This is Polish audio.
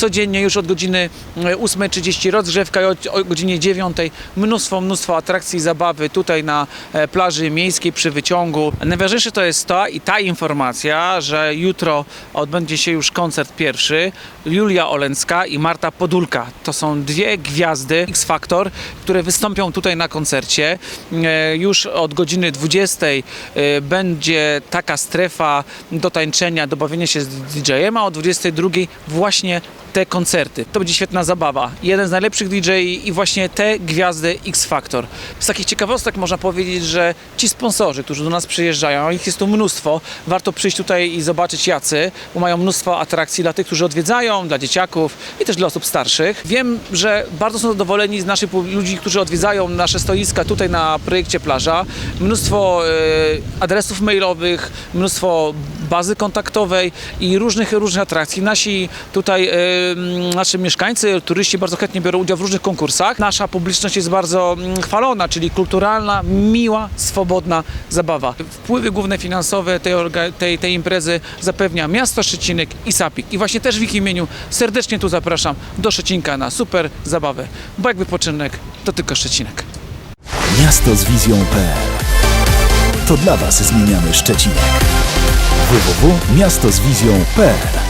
codziennie już od godziny e, 8.30 rozgrzewka i o godzinie 9.00 mnóstwo, mnóstwo atrakcji zabawy tutaj na e, plaży miejskiej przy wyciągu. Najważniejsze to jest to i ta informacja, że jutro odbędzie się już koncert pierwszy. Julia Olęcka i Marta Podulka. To są dwie gwiazdy X Factor, które wystąpią tutaj na koncercie. E, Już od godziny 20 e, będzie taka strefa do tańczenia, do bawienia się z DJ-em, a o 22 właśnie te koncerty. To będzie świetna zabawa. Jeden z najlepszych DJ i właśnie te gwiazdy X Factor. Z takich ciekawostek można powiedzieć, że ci sponsorzy, którzy do nas przyjeżdżają, ich jest tu mnóstwo. Warto przyjść tutaj i zobaczyć jacy, bo mają mnóstwo atrakcji dla tych, którzy odwiedzają, dla dzieciaków i też dla osób starszych. Wiem, że bardzo są zadowoleni z naszych ludzi, którzy odwiedzają nasze stoiska tutaj na projekcie plaża. Mnóstwo e, adresów mailowych, mnóstwo bazy kontaktowej i różnych, różnych atrakcji. Nasi tutaj, e, nasi mieszkańcy, turyści bardzo chętnie biorą udział w różnych konkursach. Nasza publiczność jest bardzo mm, chwalona, czyli kulturalna, miła, swobodna zabawa. Wpływy główne finansowe tej, tej, tej imprezy zapewnia miasto Szczecinek i Sapik. I właśnie też w ich imieniu serdecznie tu zapraszam do Szczecinka na super zabawę, bo jak wypoczynek, to tylko Szczecinek. Miasto z wizją.pl To dla Was zmieniamy Szczecinek. www.miastozwizją.pl